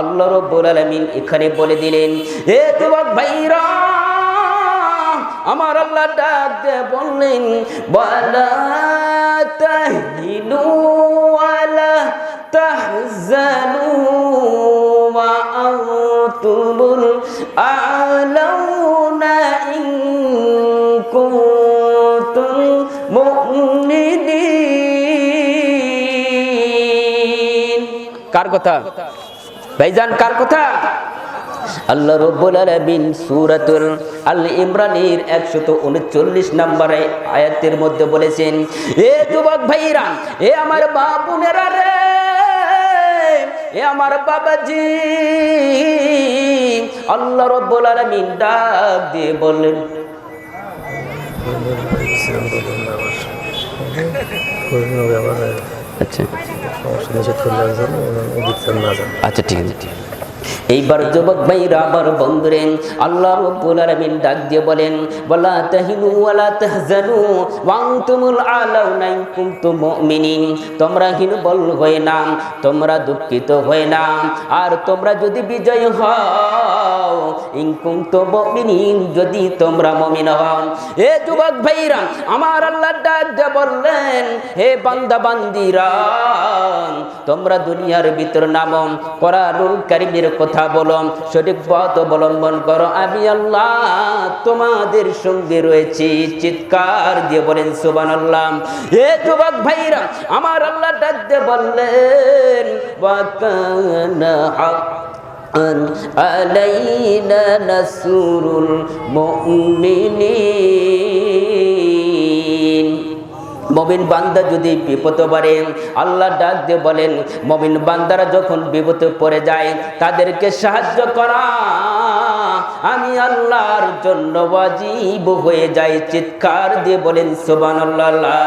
আল্লাহ রব্বুল আলামিন এখানে বলে দিলেন এ যুবক ভাইরা, আমার আল্লাহ ডাক দিয়ে বললেন ওয়ালা তাহিনু ওয়ালা তাহজানু ওয়া আনতুমুল আ'লাউনা ইন কুনতুম মুমিনিন। কার কথা? ভাইজান কার কথা আল্লাহ রব্বুল আলামিন সূরাতুল আল ইমরানের 139 নম্বরে আয়াতের মধ্যে বলেছেন এ যুবক ভাইরা এ আমার বাপুনেরা রে এ আমার বাবাজি আল্লাহ রব্বুল আলামিন ডাক দিয়ে বললেন আচ্ছা আচ্ছা ঠিক আছে ঠিক আছে। এইবার যুবক ভাইরা আমার বন্ধুরে, আল্লাহ রব্বুল আলামিন ডাক দিয়ে বলেন, ওয়ালা তাহিনু ওয়ালা তাহজানু, ওয়া আনতুমুল আলাউনা ইন কুনতুম মুমিনিন। তোমরা হীন বল হয়ে না, তোমরা দুঃখিত হয়ে না, আর তোমরা যদি বিজয় হও, ইন কুনতুম মুমিনিন, যদি তোমরা মুমিন হও। এ যুবক ভাইরা, আমার আল্লাহ ডাক দিয়ে বললেন, হে বান্দা বান্দিরা তোমরা দুনিয়ার ভিতর নামো, কোরআনুল কারীমের কথা বলো, সঠিক পথ অবলম্বন করো। আমি আল্লাহ তোমাদের সঙ্গে রয়েছি, চিৎকার দিয়ে বলেন, সুবহানাল্লাহ। হে যুবক ভাইরা, আমার আল্লাহ ডাক দিয়ে বললেন আলাইনা নাসরুল মুমিনিন। মমিন বান্দা যদি বিপদে পারে আল্লাহ ডাক দিয়ে বলেন, মমিন বান্দারা যখন বিপদে পড়ে যায়, তাদেরকে সাহায্য করা। আমি আল্লাহর জন্য ওয়াজিব হয়ে যাই, চিৎকার দিয়ে বলেন সুবান সুবহানাল্লাহ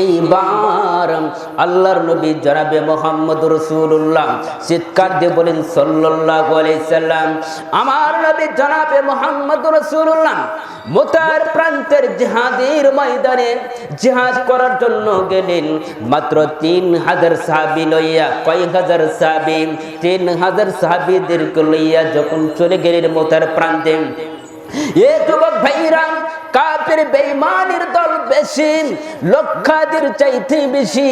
এইবার আল্লাহর নবী জনাবে মোহাম্মদ রসুল্লাহ চিৎকার দিয়ে বলেন সাল্লাহ সাল্লাম, আমার নবী জনাবে মোহাম্মদ রসুল্লাহ মোতার প্রান্তের জিহাদের ময়দানে জিহাদ করার জন্য গেলেন। মাত্র তিন হাজার সাহাবি লইয়া কয়েক হাজার সাহাবি? তিন হাজার সাহাবিদেরকে লইয়া যখন চলে গেলেন মোতার প্রান্তে। এ যুবক ভাইরা কাপের বেঈমানের দল বেশি, লক্ষাধিক চাইতে বেশি।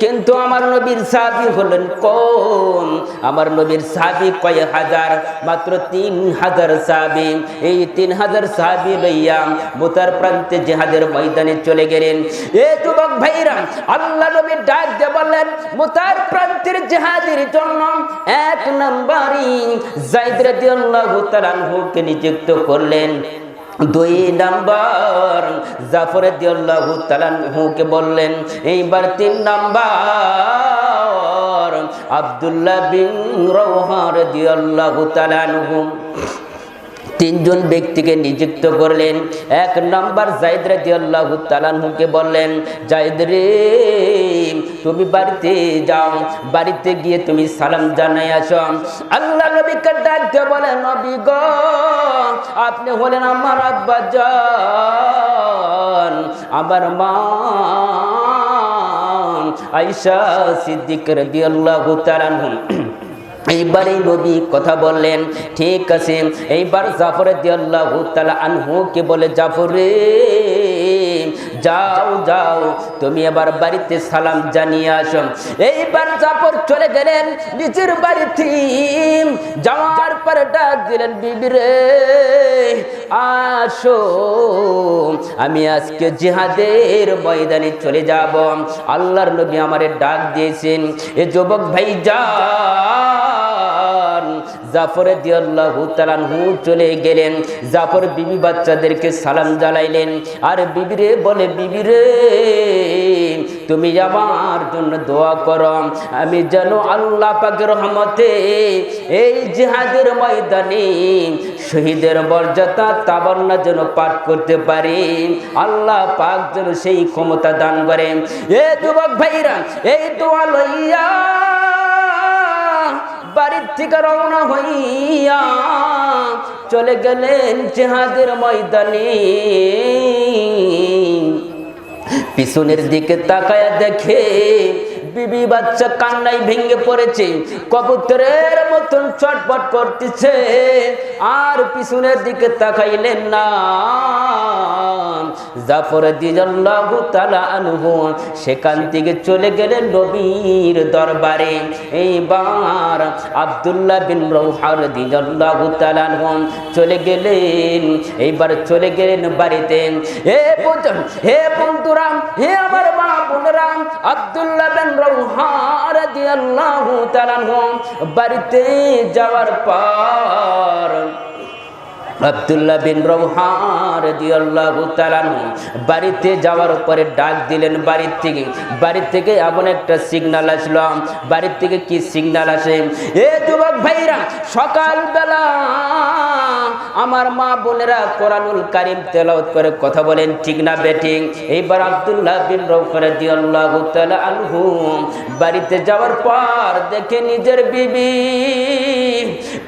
কিন্তু আমার নবীর সাহাবী হলেন কম আমার নবীর সাহাবী কয় হাজার? মাত্র তিন হাজার সাহাবী। এই তিন হাজার সাহাবী লইয়া মোতার প্রান্তে জেহাদের ময়দানে চলে গেলেন। এ যুবক ভাইরা, আল্লাহ নবী ডাক দিয়ে বললেন মোতার প্রান্তের জেহাদের জন্য এক নম্বরই জাইদ রাদিয়াল্লাহু তাআলা আনহুকে নিযুক্ত করলেন। দুই নাম্বার জাফর দিয়াল্লাহু তালানহুকে বললেন, এইবার তিন নাম্বার আব্দুল্লাহ বিন রওহার দিয়াল্লাহু তালানহু তিনজন ব্যক্তিকে নিযুক্ত করলেন। এক নম্বর জায়দ রাজি আল্লাহ তালানহুকে বললেন জায়দ রে তুমি বাড়িতে যাও, বাড়িতে গিয়ে তুমি সালাম জানাই আসো। আল্লাহ নবীকে ডাকতে বলে, নবী গ, আপনি হলেন আমার আব্বা আমার মা আইসা সিদ্দিক রাজি আল্লাহ তালানহু এইবার এই নবী কথা বললেন, ঠিক আছে। এইবার জাফর দিয়াল্লাহু তাআলা আনহুকে বলে, জাফর যাও যাও, তুমি এবার বাড়িতে সালাম জানিয়ে আসো। এইবার জাফর চলে গেলেন নিজের বাড়িতে যাওয়ার পরে ডাক দিলেন, বিবি রে, আসো। আমি আজকে জিহাদের ময়দানে চলে যাব। আল্লাহর নবী আমারে ডাক দিয়েছেন, এ যুবক ভাই, যা। জাফর দিয়াল্লাহু তালানহু চলে গেলেন। জাফর বিবি বাচ্চাদেরকে সালাম জানাইলেন। আর বিবিরে বলে বিবিরে তুমি আমার জন্য দোয়া করো। আমি যেন আল্লাহ পাকের রহমতে এই জিহাদের ময়দানে শহীদের মর্যাদা তাবান্না যেন পাঠ করতে পারি। আল্লাহ পাক যেন সেই ক্ষমতা দান করে এ যুবক ভাইরা, এই দোয়া লইয়া থেকে রওনা হইয়া চলে গেলেন জেহাদের ময়দানে। পিছনের দিকে তাকায়া দেখে বিবি বাচ্চা কান্নাই ভেঙে পড়েছে, কবুতরের মতন চটপট করতেছে, আর পিছনের দিকে তাকাইলেন না। জাফর দিজাল্লাহু আনহু সেখান থেকে চলে গেলেন নবীর দরবারে। এইবার আব্দুল্লাহ বিন রৌহার দিজাল্লাহু চলে গেলেন, এইবার চলে গেলেন বাড়িতে। হে হে বন্ধুরাম, হে আমার মা বোনরাম আব্দুল্লাহ বিন বাড়িতে যাওয়ার পর আব্দুল্লাহ বিন রৌহার বাড়িতে যাওয়ার পরে ডাক দিলেন, বাড়ির থেকে বাড়ির থেকে এমন একটা সিগনাল আসলো। বাড়ির থেকে কি সিগনাল আসে? এ যুবক ভাইরা, সকালবেলা আমার মা বোনেরা কোরআনুল কারিম তেলাওয়াত করে কথা বলেন, ঠিক না বেটিং এইবার আব্দুল্লাহ বিন রৌহার দিয়াল্লাহু তাআলা আনহু বাড়িতে যাওয়ার পর দেখে নিজের বিবি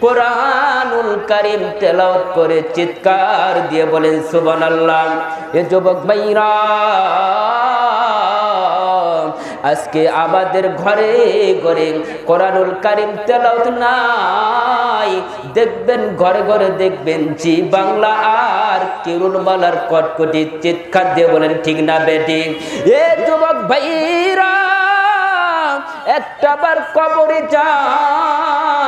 কোরআনুল কারিম তেলাওয়াত করে চিৎকার দিয়ে বলেন সুবান আল্লাহ এ যুবক ভাইরা, আজকে আমাদের ঘরে ঘরে কোরআনুল কারিম তেলাওয়াত নাই। দেখবেন, ঘরে ঘরে দেখবেন জি বাংলা আর কিরুন মালার কটকটি চিৎকার দিয়ে বলেন, ঠিক না বেটি? এ যুবক ভাইরা একটাবার কবরে যান।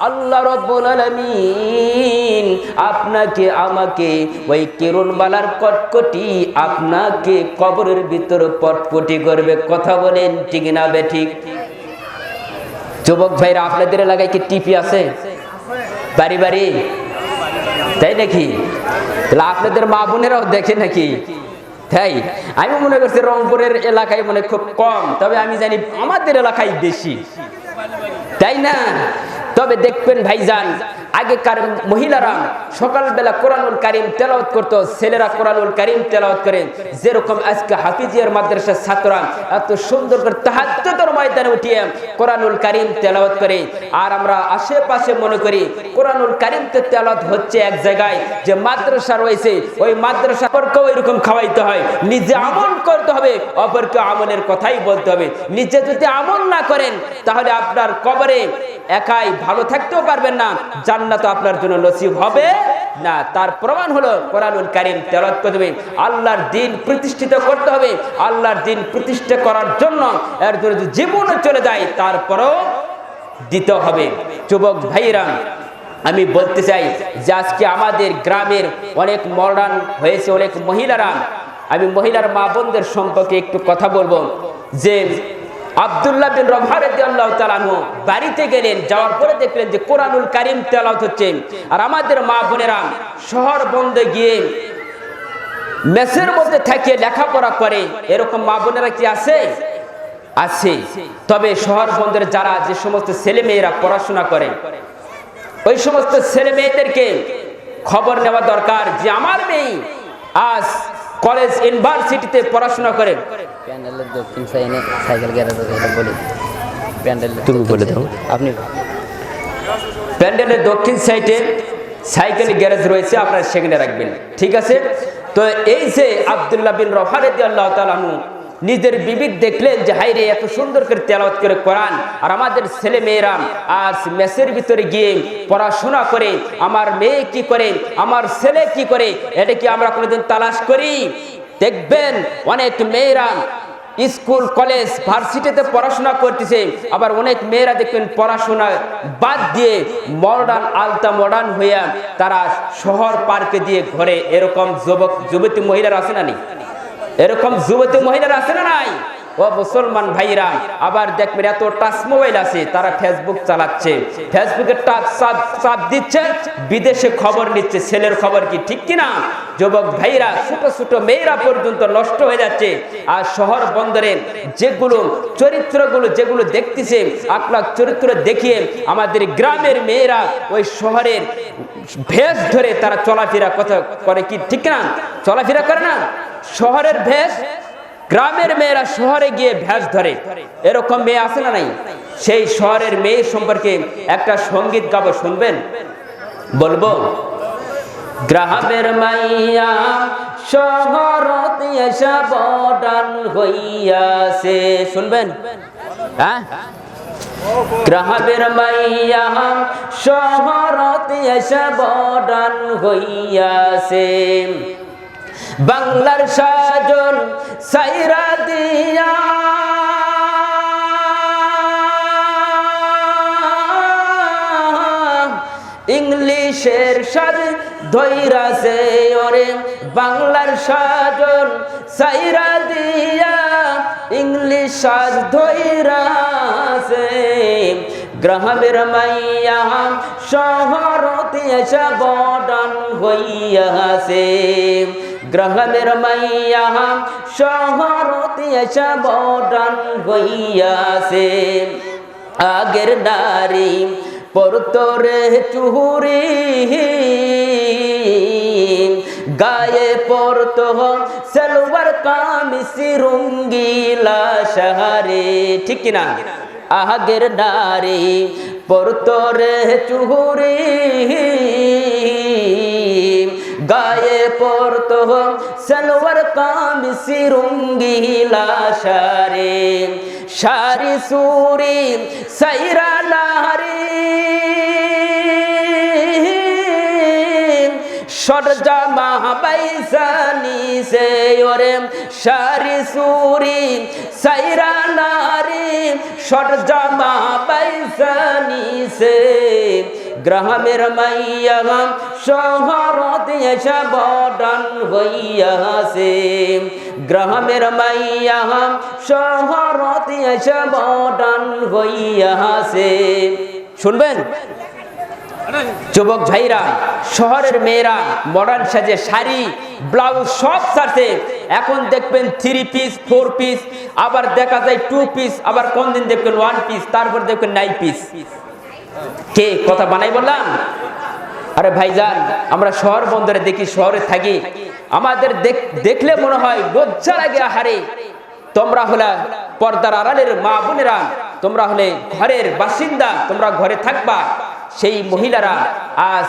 আল্লাহ রব্বুল আলামিন আপনাকে, আমাকে ওই কিরণবালার কটকটি আপনাকে কবরের ভিতর পটপটি করবে। কথা বলেন, ঠিক না বে ঠিক? যুবক ভাইরা, আপনাদের এলাকায় কি টিপি আছে? বাড়ি বাড়ি? তাই নাকি? তাহলে আপনাদের মা বোনেরাও দেখে নাকি? তাই, আমি মনে করছি রংপুরের এলাকায় মনে খুব কম, তবে আমি জানি আমাদের এলাকায় বেশি। তাই না? তবে দেখবেন ভাইজান আগেকার মহিলারা সকালবেলা কোরআনুল কারিম তেলাওয়াত করতো, ছেলেরা কোরআনুল কারিম তেলাওয়াত করে। যেরকম আজকে হাফিজিয়ার মাদ্রাসার ছাত্ররা এত সুন্দর করে তাহাজ্জুদের ময়দানে উঠিয়ে কোরআনুল কারিম তেলাওয়াত করে। আর আমরা আশেপাশে মনে করি, কোরআনুল কারিম তো তেলাওয়াত হচ্ছে এক জায়গায়, যে মাদ্রাসা রয়েছে, ওই মাদ্রাসা পরকেও এরকম খাওয়াইতে হয়। নিজে আমল করতে হবে, অপরকে আমলের কথাই বলতে হবে। নিজে যদি আমল না করেন, তাহলে আপনার কবরে একাই ভালো থাকতেও পারবেন না জান্নাত আপনার জন্য নসিব হবে না। তার প্রমাণ হলো কোরআনুল কারিম তেলাওয়াত করতে হবে। আল্লাহর দিন প্রতিষ্ঠিত করতে হবে। আল্লাহর দিন প্রতিষ্ঠা করার জন্য এর জন্য জীবনও চলে যায়, তারপরও দিতে হবে। যুবক ভাইরা আমি বলতে চাই যে আজকে আমাদের গ্রামের অনেক মডার্ন হয়েছে, অনেক মহিলারা। আমি মহিলার মা বোনদের সম্পর্কে একটু কথা বলব যে আব্দুল্লাহ বিন আল্লাহ তালানু বাড়িতে গেলেন, যাওয়ার পরে দেখলেন যে কোরআনুল কারিম তেলাওয়াত হচ্ছে। আর আমাদের মা বোনেরা শহর বন্ধে গিয়ে মেসের মধ্যে থেকে লেখাপড়া করে, এরকম মা বোনেরা কি আছে? আছে। তবে শহর বন্ধের যারা যে সমস্ত ছেলে মেয়েরা পড়াশোনা করে, ওই সমস্ত ছেলে মেয়েদেরকে খবর নেওয়া দরকার যে আমার মেয়ে আজ কলেজ ইউনিভার্সিটিতে পড়াশোনা করেন। প্যান্ডেলের দক্ষিণ সাইনে সাইকেল গ্যারেজ আছে বলি। প্যান্ডেল তুমি বলে দাও। আপনি প্যান্ডেলের দক্ষিণ সাইডে সাইকেল গ্যারেজ রয়েছে আপনারা সেখানে রাখবেন। ঠিক আছে? তো এই যে আবদুল্লাহ বিন রফারেদি আল্লাহ তালানু নিজের বিবিক দেখলেন যে হাইরে এত সুন্দর করে তেলাওয়াত করে কোরআন। আর আমাদের ছেলে মেয়েরা আজ মেসের ভিতরে গিয়ে পড়াশোনা করে, আমার মেয়ে কি করে, আমার ছেলে কি করে, এটা কি আমরা কোনোদিন তালাশ করি? দেখবেন অনেক মেয়েরা স্কুল, কলেজ, ভার্সিটিতে পড়াশোনা করতেছে, আবার অনেক মেয়েরা দেখবেন পড়াশোনা বাদ দিয়ে মডার্ন, আলতা মডার্ন হইয়া তারা শহর পার্কে দিয়ে ঘরে এরকম যুবক, যুবতী মহিলারা আছে না নেই? এরকম যুবতী মহিলারা আছে না নাই? ও মুসলমান ভাইরা, আবার দেখবেন এত টাচ মোবাইল আছে, তারা ফেসবুক চালাচ্ছে। ফেসবুকে টাচ চাপ দিচ্ছে, বিদেশে খবর নিচ্ছে, ছেলের খবর কি, ঠিক কিনা? যুবক ভাইরা, ছোট ছোট মেয়েরা পর্যন্ত নষ্ট হয়ে যাচ্ছে। আর শহর বন্দরে যেগুলো চরিত্রগুলো, যেগুলো দেখতেছে আপনার চরিত্র দেখিয়ে আমাদের গ্রামের মেয়েরা ওই শহরের ভেষ ধরে তারা চলাফেরা কথা করে কি, ঠিক না চলাফেরা করে না? শহরের ভেষ গ্রামের মেয়েরা শহরে গিয়ে ভ্যাস ধরে। এরকম মেয়ে আছে না নাই? সেই শহরের মেয়ে সম্পর্কে একটা সংগীত গাবো, শুনবেন? বলব, গ্রামের মাইয়া শহরত এসা বডান হইয়াছে। শুনবেন? হ্যাঁ? গ্রামের মাইয়া শহরত এসা বডান হইয়াছে। বাংলার সাজন সাইরা দিয়া। ইংলিশের সাজ ধৈরাছে ওরে, বাংলার সাজন সাইরা দিয়া। ইংলিশ সাজ ধৈরাছে, গ্রামের মাইয়া শহরতে এসা বডান হইয়াছে। গ্রামের মাইয়া শহরতে এসা বডান হইয়াছে। আগের নারী পরতরে চুহুরি, গায়ে পরত সেলবার কামিসি রঙ্গিলা সাহারে। ঠিক কিনা? আগের নারী পরতরে চুহুরি গায়ে পরত সেলবার কামিসি রঙ্গিলা সারে সারি সুরি সাইরা লাহারি সরজামা বাইসানি সে ওরে সারি সুরি সাইরা নারী সরজামা বাইসানি সে গ্রামের মাইয়া শহরত এসে বডান হইয়াছে গ্রামের মাইয়া শহরত এসে বডান হইয়াছে শুনবেন? যুবক ভাইরা, শহরের মেয়েরা মডার্ন সাজে শাড়ি ব্লাউজ সব সারছে এখন দেখবেন থ্রি পিস ফোর পিস আবার দেখা যায় টু পিস আবার কোন দিন দেখবেন ওয়ান পিস তারপর দেখবেন নাইন পিস কে কথা বানাই বললাম? আরে ভাইজান, আমরা শহর বন্দরে দেখি, শহরে থাকি। আমাদের দেখলে মনে হয় লজ্জা লাগে, আহারে। তোমরা হলে পর্দার আড়ালের মা বোনেরা, তোমরা হলে ঘরের বাসিন্দা, তোমরা ঘরে থাকবা। সেই মহিলারা আজ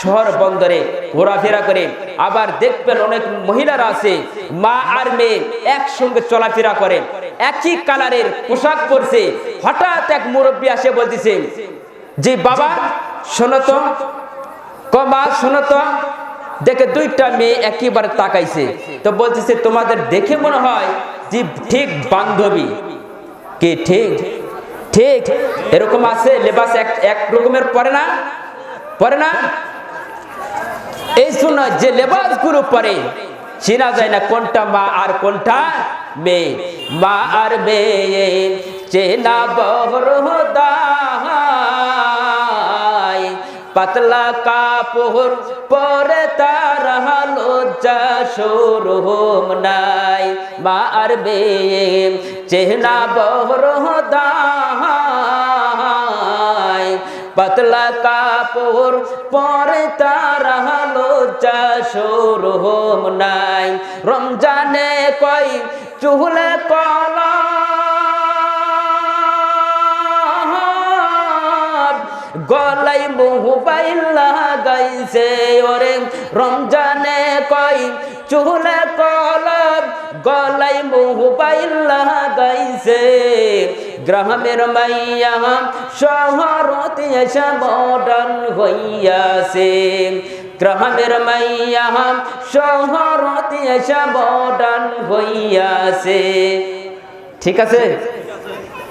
শহর বন্দরে ঘোরাফেরা করে। আবার দেখবেন অনেক মহিলারা আছে, মা আর মেয়ে একসঙ্গে চলাফেরা করে। একই কালারের পোশাক পরছে। হঠাৎ এক মুরব্বী আসে বলতেছে যে বাবা শোনো তো কমা শোনো তো, দেখে দুইটা মেয়ে একইবারে তাকাইছে। তো বলতেছে, তোমাদের দেখে মনে হয় যে ঠিক বান্ধবী। কে ঠিক? ঠিক, এরকম আছে, লেবাস এক এক রকমের পরে না পরে না? এই শোনো, যে লেবাসগুলো পরে, চেনা যায় না কোনটা মা আর কোনটা মেয়ে। মা আর মেয়ে, চেনা বহরদায় পাতলা কাপড় পরে তার লজ্জা সরহম নাই। মা আর মেয়ে চেনা বহরদায় পাতলা কাপড় পরে তার লজ্জা সরহম নাই। রমজানে কই চুহলে কলা গলাই মোবাইল লাগাইছে ওরে। রমজানে কই চুলে কলব গলাই মোবাইল লাগাইছে। গ্রামের মাইয়া শহরতে এসে মডার্ন হইয়াছে। গ্রামের মাইয়া শহরতে এসে মডার্ন হইয়াছে। ঠিক আছে?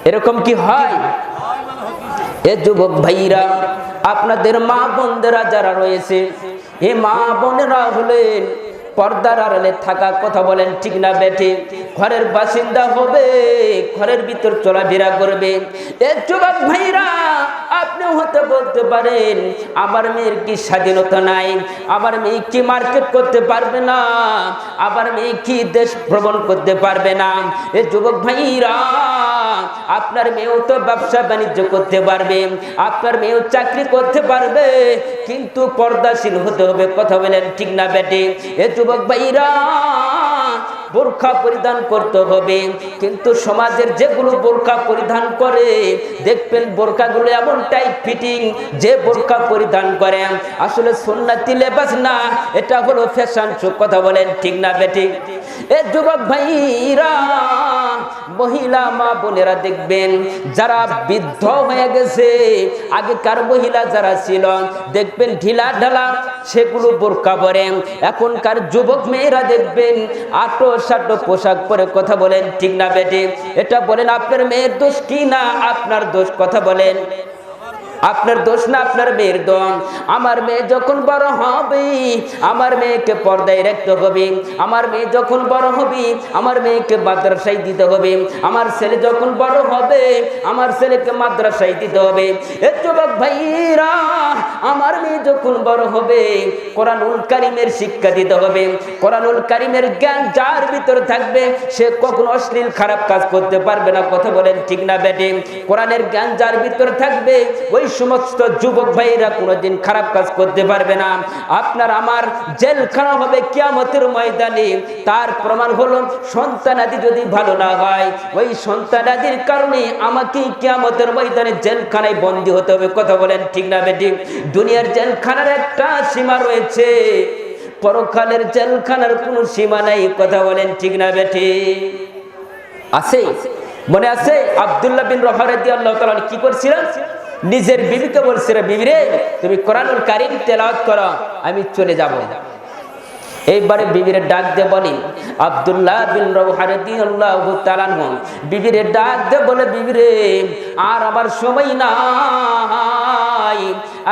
এরকম কি হয়? এ যুবক ভাইরা আপনাদের মা বোনদেরা যারা রয়েছে এ মা বোনেরা হলেন পর্দার আড়ালে থাকা কথা বলেন, ঠিক না বেঠে? ঘরের বাসিন্দা হবে, ঘরের ভিতর চলাফেরা করবে। এ যুবক ভাইরা আপনি হতে বলতে পারেন, আমার মেয়ের কি স্বাধীনতা নাই? আমার মেয়ে কি মার্কেট করতে পারবে না? আমার মেয়ে কি দেশ ভ্রমণ করতে পারবে না? এ যুবক ভাইরা, আপনার মেয়েও তো ব্যবসা বাণিজ্য করতে পারবে, আপনার মেয়েও চাকরি করতে পারবে, কিন্তু পর্দাশীল হতে হবে। কথা বলেন, ঠিক না বেটে এ যুবক ভাইরা, বোরখা পরিধান করতে হবে। কিন্তু সমাজের যেগুলো বোরখা পরিধান করে, দেখবেন বোরখাগুলো এমন টাইট ফিটিং যে বোরখা পরিধান করে। আসলে সুন্নাতি লেবাস না, এটা হলো ফ্যাশন শো কথা বলেন ঠিক না বেটি এ যুবক ভাইরা মহিলা মা বোনেরা দেখবেন, যারা বৃদ্ধ হয়ে গেছে, আগেকার মহিলা যারা ছিল, দেখবেন ঢিলা ঢালা, সেগুলো বোরকা পরে। এখনকার যুবক মেয়েরা দেখবেন, আটো সাটো পোশাক পরে কথা বলেন, ঠিক না বেটে? এটা বলেন, আপনার মেয়ের দোষ কি না? আপনার দোষ, কথা বলেন। আপনার দোষ না আপনার মেয়ের দম আমার মেয়ে যখন বড় হবে, আমার মেয়েকে পর্দায় রাখতে হবে। আমার মেয়ে যখন বড় হবে, আমার মেয়েকে মাদ্রাসায় দিতে হবে। আমার ছেলে যখন বড় হবে, আমার ছেলেকে মাদ্রাসায় দিতে হবে। এ যুবক ভাইরা আমার মেয়ে যখন বড় হবে, কোরআনুল কারিমের শিক্ষা দিতে হবে। কোরআনুল কারিমের জ্ঞান যার ভিতর থাকবে, সে কখনো অশ্লীল, খারাপ কাজ করতে পারবে না। কথা বলেন ঠিক না, বেটে? কোরআনের জ্ঞান যার ভিতর থাকবে, ওই সমস্ত যুবক ভাইরা কোনোদিন খারাপ কাজ করতে পারবে না। আপনার আমার জেলখানা হবে কিয়ামতের ময়দানে। তার প্রমাণ হলো সন্তানাদি যদি ভালো না হয়, ওই সন্তানাদির কারণে আমাকে কিয়ামতের ময়দানে জেলখানায় বন্দী হতে হবে। কথা বলেন ঠিক না বেটি? দুনিয়ার জেলখানার একটা সীমা রয়েছে। পরকালের জেলখানার কোনো সীমা নাই। কথা বলেন ঠিক না বেটি? আছে? মনে আছে? আব্দুল্লাহ বিন রফারেদি আল্লাহ তাআলা কি করছিলেন? নিজের বিবিকে বলছিল বিবি রে তুমি কোরআনুল কারিম তেলাওয়াত করো, আমি চলে যাব। এইবারে বিবিরে ডাক দে বলি, আব্দুল্লাহ বিন আল্লাহ তালানহু বিবিরে ডাক দে বলে, বিবিরে, আর আমার সময় নাই।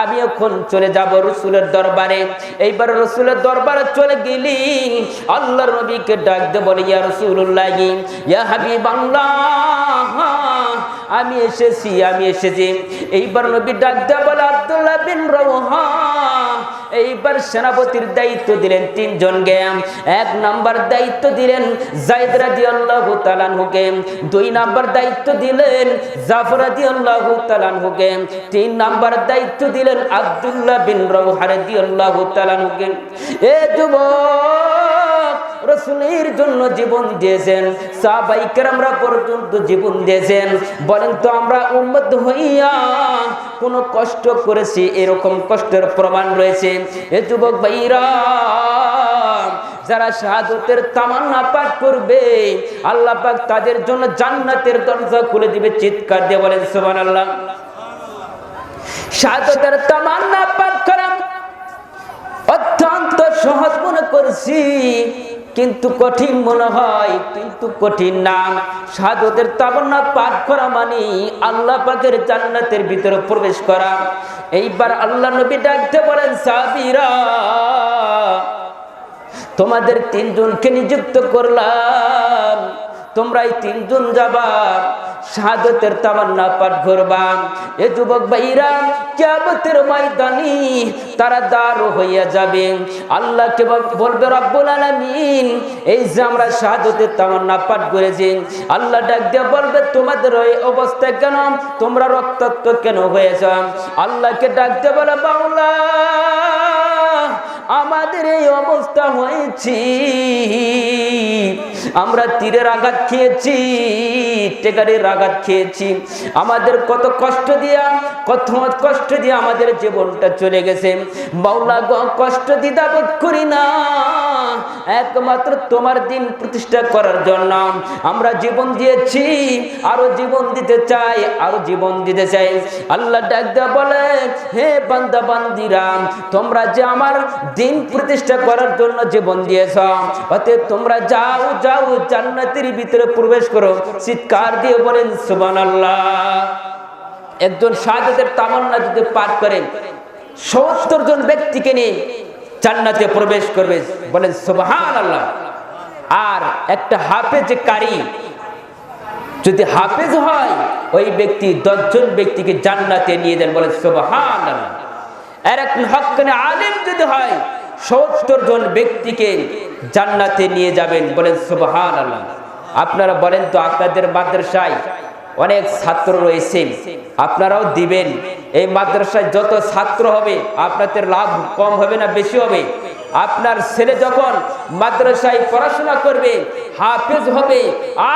আমি এখন চলে যাব রসুলের দরবারে। এইবার রসুলের দরবারে চলে গেলি, আল্লাহর নবীকে ডাক দে, বলে, ইয়া রসুল্লাহ ইয়া হাবি বাংলা আমি এসেছি আমি এসেছি। এইবার নবী ডাক দে আব্দুল্লাহ বিন রওহা এইবার সেনাপতির দায়িত্ব দিলেন তিনজন গেম এক নাম্বার দায়িত্ব দিলেন জায়দ তালান তাআলাহুকে দুই নাম্বার দায়িত্ব দিলেন জাফর তালান তাআলাহুকে তিন নাম্বার দায়িত্ব দিলেন আব্দুল্লাহ বিন রাওহা তালান তাআলাহুকে এ যুবক! রসুলের জন্য জীবন দিয়েছেন। সাহাবাই কেরামরা পর্যন্ত জীবন দিয়েছেন। বলেন তো আমরা উম্মত হইয়া কোনো কষ্ট করেছি? এরকম কষ্টের প্রমাণ রয়েছে। এ যুবক ভাইরা, যারা শাহাদতের তামান্না পাঠ করবে, আল্লাহ পাক তাদের জন্য জান্নাতের দরজা খুলে দিবে, চিৎকার দিয়ে বলেন, সুবহানাল্লাহ। শাহাদতের তামান্না পাঠ করা অত্যন্ত সহজ মনে করছি। কিন্তু কঠিন মনে হয়, কিন্তু কঠিন না। সাধুদের তাবনা পাঠ করা মানে আল্লাহ পাকের জান্নাতের ভিতরে প্রবেশ করা। এইবার আল্লাহ নবী ডাকতে বলেন সাবিরা তোমাদের তিনজনকে নিযুক্ত করলাম। তোমরা এই তিনজন যাবা। শাহাদতের তামান্না পাঠ করবা। এ যুবক ভাইরা, কিয়ামতের ময়দানি তারা দাঁড় হইয়া যাবে। আল্লাহকে বলবে, রব্বুল আলামিন, এই যে আমরা শাহাদতের তামান্না পাঠ করেছি, আল্লাহ ডাক দিয়ে বলবে, তোমাদের ওই অবস্থা কেন? তোমরা রক্তাক্ত কেন হয়েছ? আল্লাহকে ডাক দিয়ে বলে, বাউলা, আমাদের এই অবস্থা হয়েছি। আমরা তীরের আঘাত খেয়েছি, টেকারের আঘাত খেয়েছি। আমাদের কত কষ্ট দিয়া, কত কষ্ট দিয়ে আমাদের জীবনটা চলে গেছে। বাউলা কষ্ট দিদা বোধ করি না। একমাত্র তোমার দিন প্রতিষ্ঠা করার জন্য। আমরা জীবন দিয়েছি, আরও জীবন দিতে চাই, আরও জীবন দিতে চাই। আল্লাহ ডাক বলে, হে বান্দা, বান্দিরা, তোমরা যে আমার দিন প্রতিষ্ঠা করার জন্য জীবন দিয়েছ, অতএব তোমরা যাও যাও জান্নাতের ভিতরে প্রবেশ করো, চিৎকার দিয়ে বলেন, সুবহানাল্লাহ। একজন শাহাদাতের তামান্না যদি পাঠ করেন সত্তর জন ব্যক্তিকে নিয়ে জান্নাতে প্রবেশ করবে, বলেন সুবহান আল্লাহ আর একটা হাফেজ কারি যদি হাফেজ হয়, ওই ব্যক্তি দশজন ব্যক্তিকে জান্নাতে নিয়ে দেন বলেন সুবহান আল্লাহ আর এক হকানে আলিম যদি হয় সত্তর জন ব্যক্তিকে জান্নাতে নিয়ে যাবেন বলেন সুবহান আল্লাহ আপনারা বলেন তো আপনাদের মাদ্রাসায় অনেক ছাত্র রয়েছে, আপনারাও দিবেন। এই মাদ্রাসায় যত ছাত্র হবে, আপনাদের লাভ কম হবে না বেশি হবে। আপনার ছেলে যখন মাদ্রাসায় পড়াশোনা করবে, হাফেজ হবে,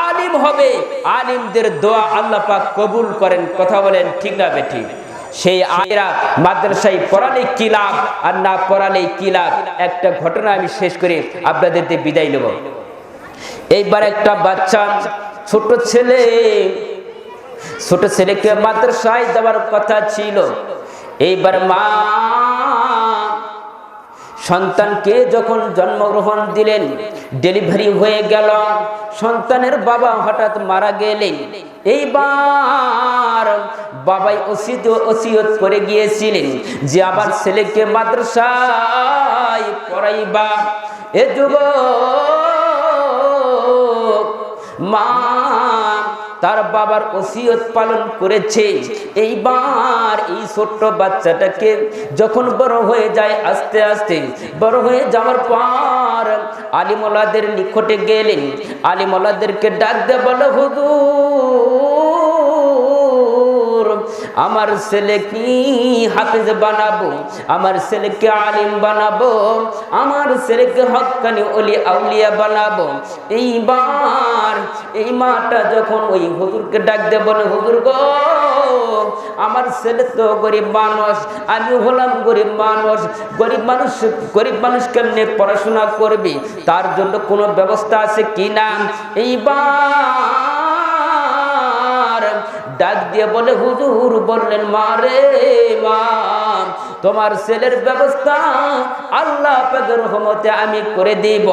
আলিম হবে, আলিমদের দোয়া আল্লাহ পাক কবুল করেন, কথা বলেন ঠিক না বেঠিক সেই আয়রা মাদ্রাসায় পড়ালে কি লাভ আর না পড়ালে কি লাভ? একটা ঘটনা আমি শেষ করে আপনাদের দিয়ে বিদায় নেব। এইবার একটা বাচ্চা, ছোট ছেলে, ছোট ছেলেকে মাদ্রাসায় দেওয়ার কথা ছিল। এইবার মা সন্তানকে যখন জন্মগ্রহণ দিলেন, ডেলিভারি হয়ে গেল, সন্তানের বাবা হঠাৎ মারা গেলেন। এইবার বাবাই ওসিত ওসিয়ত করে গিয়েছিলেন যে আবার ছেলেকে মাদ্রাসায় পড়াইবা। এ যুবক, মা তার বাবার ওসিয়ত পালন করেছে। এইবার এই ছোট্ট বাচ্চাটাকে যখন বড় হয়ে যায় আস্তে আস্তে, বড় হয়ে যাওয়ার পর আলিমলাদের নিকটে গেলেন। আলিমলাদেরকে ডাক দেওয়া বলো হুজুর আমার ছেলে কি হাফেজ বানাবো? আমার ছেলেকে আলিম বানাবো? আমার ছেলেকে হক্কানি অলি আউলিয়া বানাবো? এইবার এই মাটা যখন ওই হুজুরকে ডাক দে বলে, হুজুর গো, আমার ছেলে তো গরিব মানুষ, আমি হলাম গরিব মানুষ গরিব মানুষ গরিব মানুষ কেমনে পড়াশোনা করবে? তার জন্য কোনো ব্যবস্থা আছে কি না? এইবার দিয়ে বলে, হুজুর বললেন, মা রে, মা, তোমার ছেলের ব্যবস্থা আল্লাহ পাকের রহমতে আমি করে দিব।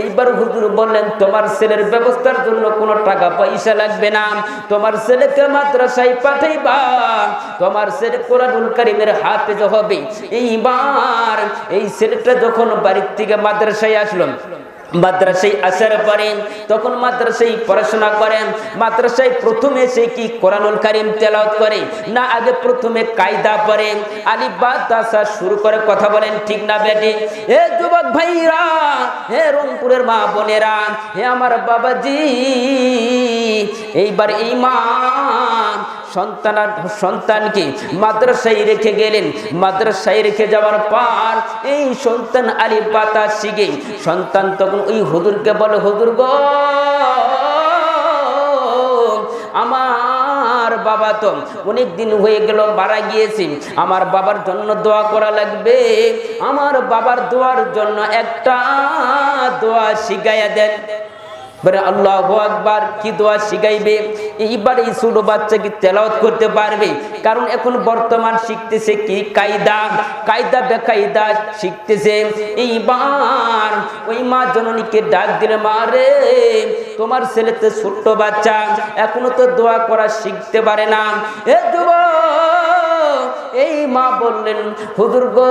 এইবার হুজুর বললেন, তোমার ছেলের ব্যবস্থার জন্য কোনো টাকা পয়সা লাগবে না। তোমার ছেলেকে মাদ্রাসায় পাঠাইবা। তোমার ছেলে কোরআনুল কারিমের হাফেজ হবে। এইবার এই ছেলেটা যখন বাড়ির থেকে মাদ্রাসায় আসলো মাদ্রাসায় আসার পরে তখন মাদ্রাসায় পড়াশোনা করেন। মাদ্রাসায় প্রথমে সে কি কোরআনুল কারিম তেলাওয়াত করে, না আগে প্রথমে কায়দা পড়ে আলিফ বা তাসা শুরু করে কথা বলেন, ঠিক না বেটি হে যুবক ভাইরা, হে রংপুরের মা বোনেরা, হে আমার বাবাজি, এইবার এই মা সন্তান সন্তানকে মাদ্রাসায় রেখে গেলেন। মাদ্রাসায় রেখে যাওয়ার পর এই সন্তান আলী পাতা শিখে সন্তান তখন ওই হুজুরকে বলে, হুজুর গো, আমার বাবা তো অনেক দিন হয়ে গেল, মারা গিয়েছে। আমার বাবার জন্য দোয়া করা লাগবে। আমার বাবার দোয়ার জন্য একটা দোয়া শিখাইয়া দেন। দোয়া শিখাইবে? এইবার এই ছোট বাচ্চা করতে পারবে? কারণ এখন বর্তমান শিখতেছে কি? কায়দা। কায়দা বেকায়দা শিখতেছে। এইবার ওই মা জননীকে ডাক দিলে, মা রে, তোমার ছেলে তো ছোট্ট বাচ্চা, এখনও তো দোয়া করা শিখতে পারে না। এ যুবক এই মা বললেন, হুজুর গো,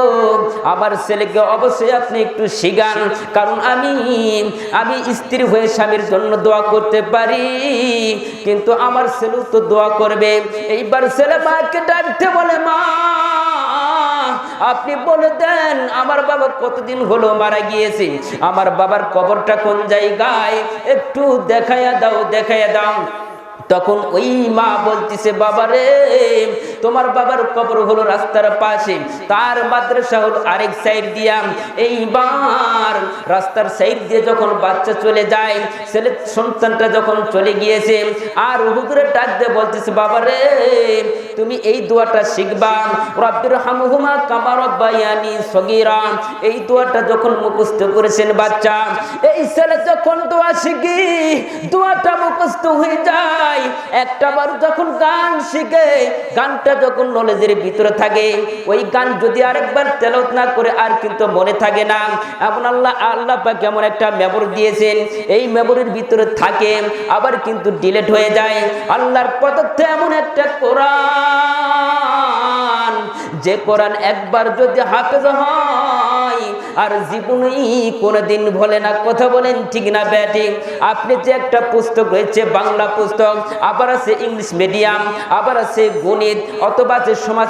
আমার ছেলেকে অবশ্যই আপনি একটু শিখান, কারণ আমি আমি স্ত্রী হয়ে স্বামীর জন্য দোয়া করতে পারি, কিন্তু আমার ছেলেও তো দোয়া করবে। এইবার ছেলে মাকে ডাকতে বলে, মা, আপনি বলে দেন, আমার বাবা কতদিন হলো মারা গিয়েছে, আমার বাবার কবরটা কোন জায়গায়? একটু দেখাইয়া দাও দেখাইয়া দাও। তখন ওই মা বলতেছে বাবা রে তোমার বাবার কবর হলো রাস্তার পাশে, তার মাদ্রাসা হলো আরেক সাইড দিয়া। এইবার রাস্তার সাইড দিয়ে যখন বাচ্চা চলে যায়, ছেলে সন্তানটা যখন চলে গিয়েছে, আর হুজুরে ডাক দিয়ে বলতেছে বাবা রে তুমি এই দোয়াটা শিখবা? রব্বির হামহুমা কামা রব্বায়ানি সগীরা। এই দোয়াটা যখন মুখস্থ করেছেন বাচ্চা, এই ছেলে যখন দোয়া শিখি, দোয়াটা মুখস্থ হয়ে যায়। একটা বার যখন গান শিখে, গানটা যখন নলেজের ভিতরে থাকে, ওই গান যদি আরেকবার তেলত না করে, আর কিন্তু মনে থাকে না। এমন আল্লাহ আল্লাহ পাক এমন একটা মেমোর দিয়েছেন, এই মেমোরির ভিতরে থাকে, আবার কিন্তু ডিলেট হয়ে যায়। আল্লাহর পদার্থ এমন একটা কোরআন, যে কোরআন একবার যদি হাফেজ হয় আর জীবনেই কোনোদিন ভোলে না। কথা বলেন ঠিক না, ব্যাটিং? আপনি যে একটা পুস্তক রয়েছে, বাংলা পুস্তক, আবার আছে ইংলিশ মিডিয়াম, আবার আছে গণিত, অথবা আছে সমাজ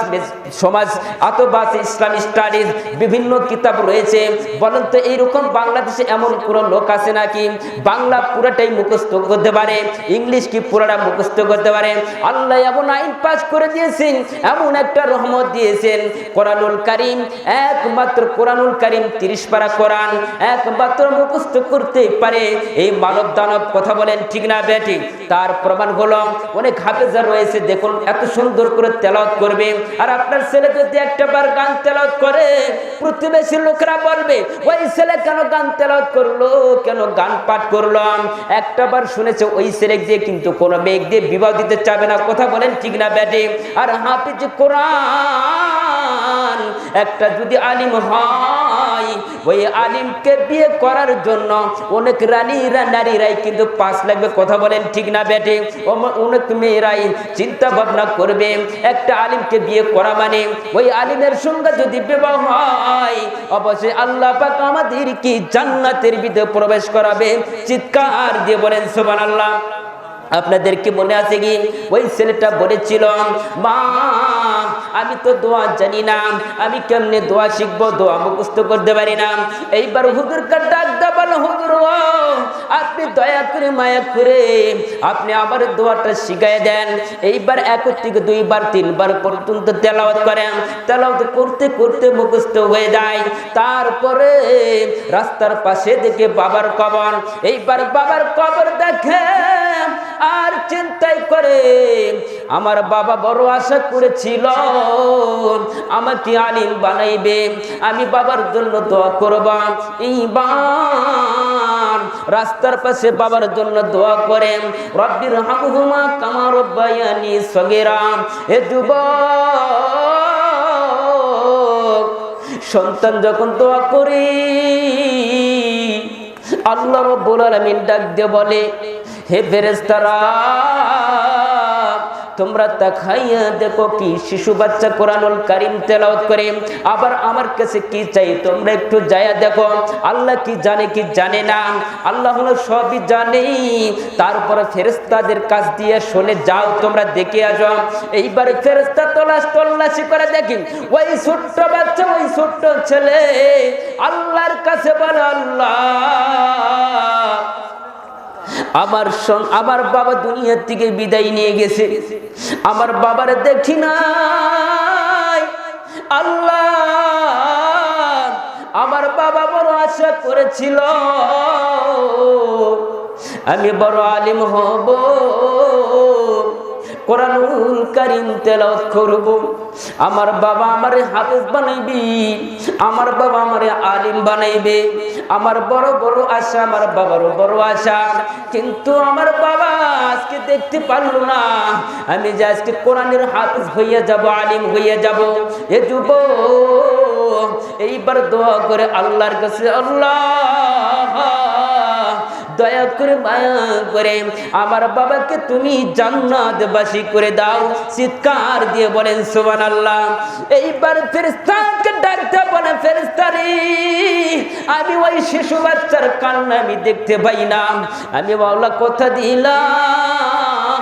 সমাজ, অথবা আছে ইসলামিক স্টাডিজ, বিভিন্ন কিতাব রয়েছে। বলেন তো, এইরকম বাংলাদেশে এমন কোনো লোক আছে নাকি? বাংলা পুরাটাই মুখস্থ করতে পারে, ইংলিশ কি পুরাটা মুখস্থ করতে পারে? আল্লাহ এমন আইন পাস করে দিয়েছেন, এমন একটা রহমত দিয়েছেন। কোরআনুল কারিম, একমাত্র কোরআনুল কারিম তিরিশ পারা কোরআন একমাত্র মুখস্থ করতে পারে। এই মানব দানব কথা বলেন, ঠিক না তার প্রমাণ হলো অনেক হাফেজা রয়েছে, দেখুন, এত সুন্দর করে করবে। আর আপনার ছেলে যদি একটা বার গান করে, প্রতিবেশী লোকেরা বলবে, ওই ছেলে কেন গান করল? কেন গান পাঠ একটা বার শুনেছে, ওই ছেলে দিয়ে কিন্তু কোনো দিয়ে বিবাহ দিতে চাবে না। কথা বলেন, ঠিক না ব্যাটে আর হাফিজ কোরআন একটা যদি আলিম হয় ওই আলিমকে বিয়ে করার জন্য অনেক রানীরা নারীরাই কিন্তু পাস লাগবে কথা বলেন ঠিক না ব্যাটে অনেক মেয়েরাই চিন্তা ভাবনা করবে একটা আলিমকে বিয়ে করা মানে। ওই আলিমের সঙ্গে যদি বিবাহ হয়, অবশ্যই আল্লাহ পাক আমাদের কি জান্নাতের ভিতরে প্রবেশ করাবে। চিৎকার দিয়ে বলেন সোবান আল্লাহ আপনাদের কি মনে আছে কি? ওই ছেলেটা বলেছিল, মা আমি তো দোয়া জানি না। আমি কেমনে দোয়া শিখব? দোয়া মুখস্থ করতে পারি না। এইবার হুজুর ডাক দেবেন হুজুর আপনি দয়া করে মায়া করে আপনি আবার দোয়াটা শিখাই দেন। এইবার এক থেকে দুইবার, তিনবার পর্যন্ত তেলাওয়াত করেন। তেলাওয়াত করতে করতে মুখস্থ হয়ে যায়। তারপরে রাস্তার পাশে দেখে বাবার কবর। এইবার বাবার কবর দেখে আর চিন্তাই করে, আমার বাবা বড় আশা করেছিল, আমাকে আলিম বানাইবে, আমি বাবার জন্য দোয়া করব। এইবার রাস্তার পাশে বাবার জন্য দোয়া করে রব্বির হামহুমা কামা রব্বায়ানি সগেরা, হে যুবক, সন্তান যখন দোয়া করি, আল্লাহ রব্বুল আলামিন ডাক দিয়ে বলে হে ফেরেশতারা, তোমরা তাকাইয়া দেখো কি শিশু বাচ্চা কোরআনুল কারিম তেলাওয়াত করে। আবার আমার কাছে কি চাই তোমরা একটু যায়া দেখো। আল্লাহ কি জানে কি জানে না। আল্লাহ হলো সবই জানে। তারপরে ফেরেশতাদের কাছ দিয়ে শুনে যাও, তোমরা দেখে আসো। এইবার ফেরেশতা তলাশ তল্লাশি করে দেখি। ওই ছোট্ট বাচ্চা, ওই ছোট্ট ছেলে আল্লাহর কাছে বলে, আল্লাহ আমার সন আমার বাবা দুনিয়ার থেকে বিদায় নিয়ে গেছে। আমার বাবার দেখি নাই। আল্লাহ, আমার বাবা বড় আশা করেছিল। আমি বড় আলিম হব। কোরআনুল কারিম তেলাওয়াত করব। আমার বাবা আমারে হাফেজ বানাইবি, আমার বাবা আমারে আলিম বানাইবে। আমার বড় বড় আশা, আমার বাবারও বড় আশা। কিন্তু আমার বাবা আজকে দেখতে পারল না। আমি যে আজকে কোরআনের হাফেজ হইয়া যাব, আলিম হইয়া যাব। এ যুব এইবার দোয়া করে আল্লাহর কাছে, আল্লাহ! দয়া করে মায়া করে, আমার বাবাকে তুমি জান্নাত বাসী করে দাও। চিৎকার দিয়ে বলেন সুবান আল্লাহ এইবার ফেরেস্তাকে ডাকতে বলে ফেরেস্তারি আমি ওই শিশু বাচ্চার কান্না আমি দেখতে পাই না। আমি বাউলা কথা দিলাম।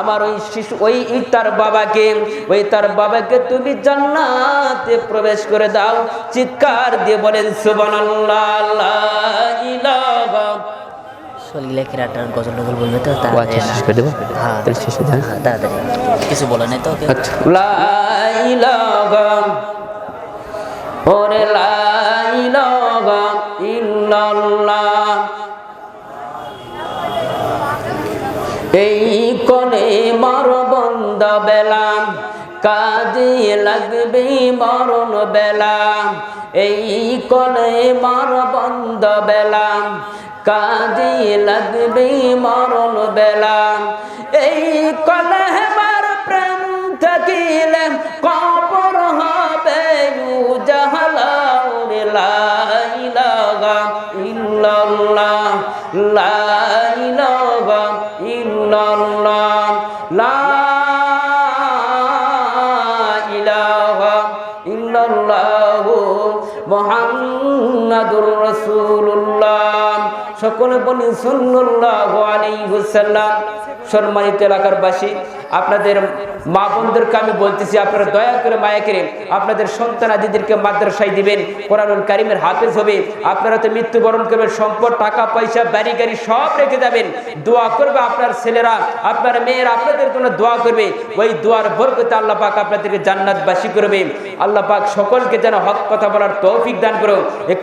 আমার ওই শিশু, ওই তার বাবাকে, ওই তার বাবাকে তুমি জান্নাতে প্রবেশ করে দাও। চিৎকার দিয়ে বলেন, সুবহানাল্লাহ সলিলে কেরাটার গজল টজল বলবে তো আচ্ছা, শেষ করে দেবো? হ্যাঁ। তাহলে শেষ হয়ে তাড়াতাড়ি। কিছু বলে নাই তো আচ্ছা। লা ওরে লা ইল্লাল্লাহ। এই কোনে মার বন্ধ বেলা কাজে লাগবে মরণ বেলা। এই কোনে মার বন্ধ বেলা কাজে লাগবে মরণ বেলা। এই মার প্রেম থাকিলে কবর হবে উজাহালা ওরে লা ইল্লাল্লাহ, লা সকলে বলি সাল্লাল্লাহু সম্মানিত এলাকার বাসী আপনাদের মা বোনদেরকে আমি বলতেছি, আপনারা দয়া করে মায়া করে আপনাদের সন্তান আদিদেরকে মাদ্রাসায় দিবেন, কোরআনুল কারিমের হাফেজ হবে। আপনারা তো মৃত্যুবরণ করবেন, সম্পদ, টাকা, পয়সা, বাড়ি, গাড়ি সব রেখে যাবেন। দোয়া করবে আপনার ছেলেরা, আপনার মেয়েরা আপনাদের জন্য দোয়া করবে। ওই দোয়ার বরকতে আল্লাহ পাক আপনাদেরকে জান্নাতবাসী করবে। আল্লাহ পাক সকলকে যেন হক কথা বলার তৌফিক দান করো